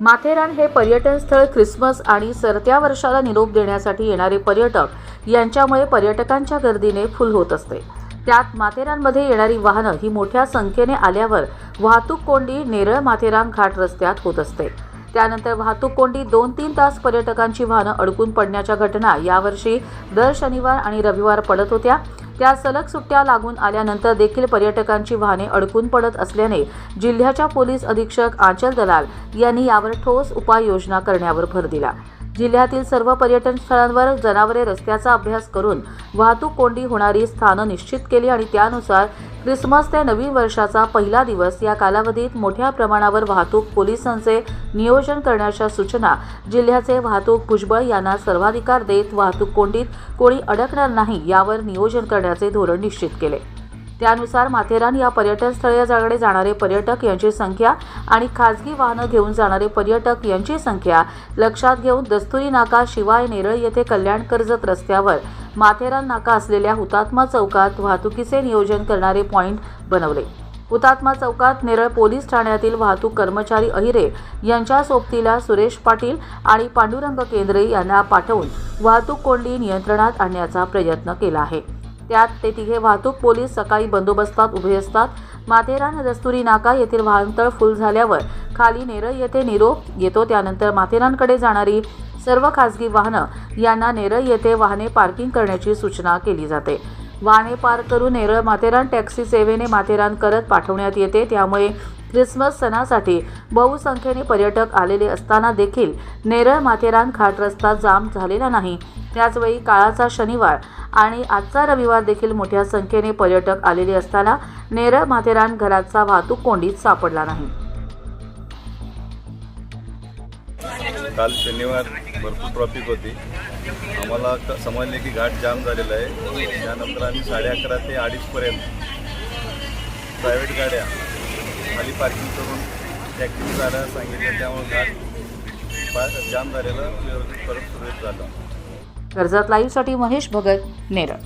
माथेरान हे पर्यटन स्थळ ख्रिसमस आणि सरत्या वर्षाला निरोप देण्यासाठी येणारे पर्यटक यांच्यामुळे पर्यटकांच्या गर्दीने फुल होत असते. त्यात माथेरानमध्ये येणारी वाहनं ही मोठ्या संख्येने आल्यावर वाहतूक कोंडी नेरळ माथेरान घाट रस्त्यात होत असते. त्यानंतर वाहतूक कोंडी दोन तीन तास पर्यटकांची वाहनं अडकून पडण्याच्या घटना यावर्षी दर शनिवार आणि रविवार पडत होत्या. त्या सलग सुट्ट्या लागून आल्यानंतर देखील पर्यटकांची वाहने अडकून पडत असल्याने जिल्ह्याच्या पोलीस अधीक्षक आंचल दलाल यांनी यावर ठोस उपाययोजना करण्यावर भर दिला. जिल्ह्यातील सर्व पर्यटन स्थळांवर जनावरे रस्त्याचा अभ्यास करून वाहतूक कोंडी होणारी स्थानं निश्चित केली आणि त्यानुसार ख्रिसमस ते नवीन वर्षाचा पहिला दिवस या कालावधीत मोठ्या प्रमाणावर वाहतूक पोलिसांचे नियोजन करण्याच्या सूचना जिल्ह्याचे वाहतूक भुजबळ यांना सर्वाधिकार देत वाहतूक कोंडीत कोणी अडकणार नाही यावर नियोजन करण्याचे धोरण निश्चित केले. त्यानुसार माथेरान या पर्यटन स्थळाकडे जाणारे पर्यटक यांची संख्या आणि खाजगी वाहनं घेऊन जाणारे पर्यटक यांची संख्या. लक्षात घेऊन दस्तुरी नाका शिवाय नेरळ येथे कल्याण कर्जत रस्त्यावर. माथेरान नाका असलेल्या हुतात्मा चौकात वाहतुकीचे नियोजन करणारे पॉईंट बनवले. हुतात्मा चौकात नेरळ पोलीस ठाण्यातील वाहतूक कर्मचारी अहिरे यांच्या सोबतीला सुरेश पाटील आणि पांडुरंग केंद्रे यांना पाठवून वाहतूक कोंडी नियंत्रणात आणण्याचा प्रयत्न केला आहे. त्यात ते तिघे वाहतूक पोलीस सकाळी बंदोबस्तात उभे असतात. माथेरान दस्तुरी नाका येथील वाहनतळ फुल झाल्यावर खाली नेरळ येथे निरोप येतो त्यानंतर माथेरानकडे जाणारी सर्व खासगी वाहनं यांना नेरळ येथे वाहने पार्किंग करण्याची सूचना केली जाते. वाहने पार्क करून नेरळ माथेरान टॅक्सी सेवेने माथेरान करत पाठवण्यात येते. त्यामुळे ख्रिसमस सणासाठी बहुसंख्येने पर्यटक आलेले असताना देखील नेरळ माथेरान घाट रस्ता जाम झालेला नाही. त्याचवेळी काळाचा शनिवार आणि आजचा रविवार देखील मोठ्या संख्येने पर्यटक आलेले असताना नेरळ माथेरान घराचा वाहतूक कोंडीत सापडला नाही. काल शनिवार भरपूर ट्रॉफिक होती. आम्हाला समजले की घाट जाम झालेला आहे. त्यानंतर आम्ही साडे अकरा ते अडीचपर्यंत प्रायव्हेट गाड्या खाली पार्किंग करून टॅक्सी जायला सांगितलं त्यामुळे घाट जाम झालेलं परत सुरळीत झालं. कर्जत लाईव्हसाठी महेश भगत नेरळ.